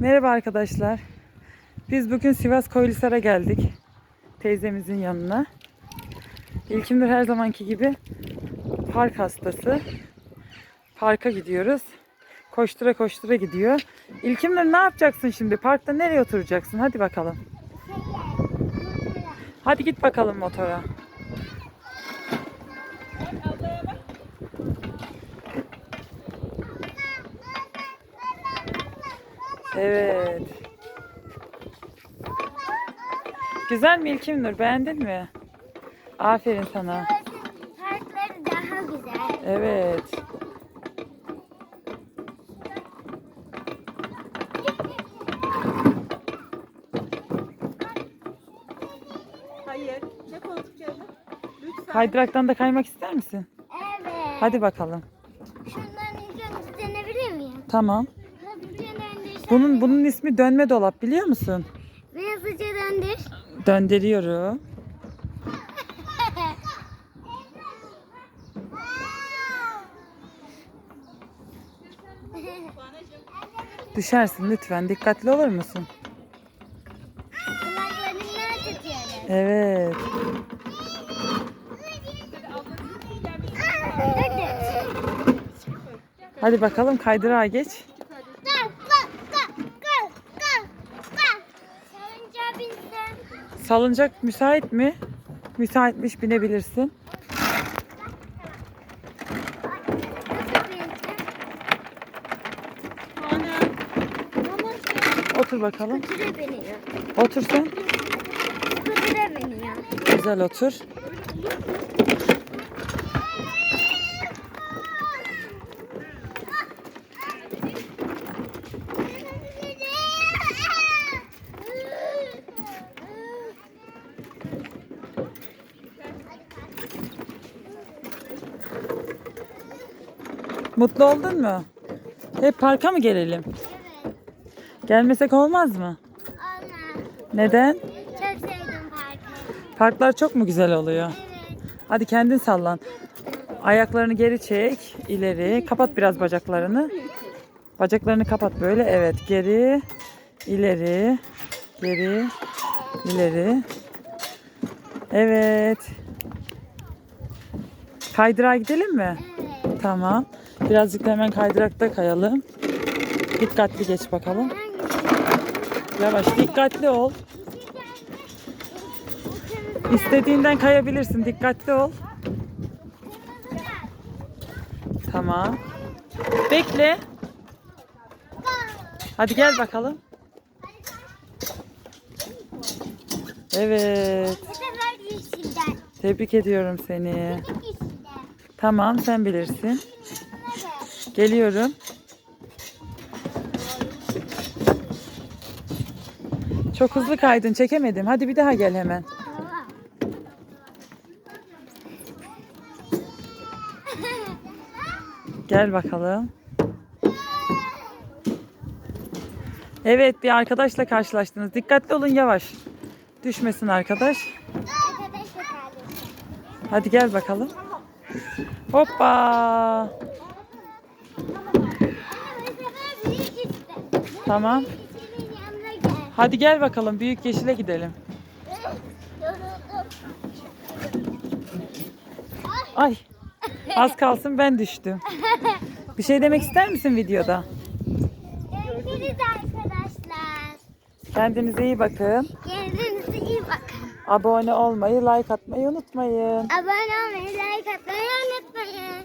Merhaba arkadaşlar. Biz bugün Sivas Koylisar'a geldik. Teyzemizin yanına. İlkimdir her zamanki gibi park hastası. Parka gidiyoruz. Koştura koştura gidiyor. İlkimdir ne yapacaksın şimdi? Parkta nereye oturacaksın? Hadi bakalım. Hadi git bakalım motora. Evet. Güzel mi İlkimnur? Beğendin mi? Aferin sana. Parkları daha güzel. Evet. Hayır. Lütfen. Kaydıraktan da kaymak ister misin? Evet. Hadi bakalım. Şundan ilk önce denebilir miyim? Tamam. Bunun bunun ismi dönme dolap biliyor musun? Ve hızlıca döndür. Döndürüyorum. Düşersin lütfen. Dikkatli olur musun? Evet. Hadi bakalım kaydırağa geç. Salıncak müsait mi? Müsaitmiş binebilirsin. Otur bakalım. Otur sen. Güzel otur. Mutlu oldun mu? Hep parka mı gelelim? Evet. Gelmesek olmaz mı? Ana. Neden? Çok sevdim parkı. Parklar çok mu güzel oluyor? Evet. Hadi kendin sallan. Ayaklarını geri çek, ileri. Kapat biraz bacaklarını. Bacaklarını kapat böyle. Evet, geri, ileri, geri, ileri. Evet. Kaydırağa gidelim mi? Evet. Tamam. Birazcık da hemen kaydırakta kayalım. Dikkatli geç bakalım. Yavaş, dikkatli ol. İstediğinden kayabilirsin. Dikkatli ol. Tamam. Bekle. Hadi gel bakalım. Evet. Tebrik ediyorum seni. Tamam sen bilirsin. Geliyorum. Çok hızlı kaydın çekemedim. Hadi bir daha gel hemen. Gel bakalım. Evet bir arkadaşla karşılaştınız. Dikkatli olun yavaş. Düşmesin arkadaş. Hadi gel bakalım. Hoppa. Tamam. Hadi gel bakalım büyük yeşile gidelim. Ay. Az kalsın ben düştüm. Bir şey demek ister misin videoda? Görüşürüz arkadaşlar. Kendinize iyi bakın. Kendinize iyi bakın. Abone olmayı, like atmayı unutmayın. Abone olmayı, like atmayı unutmayın.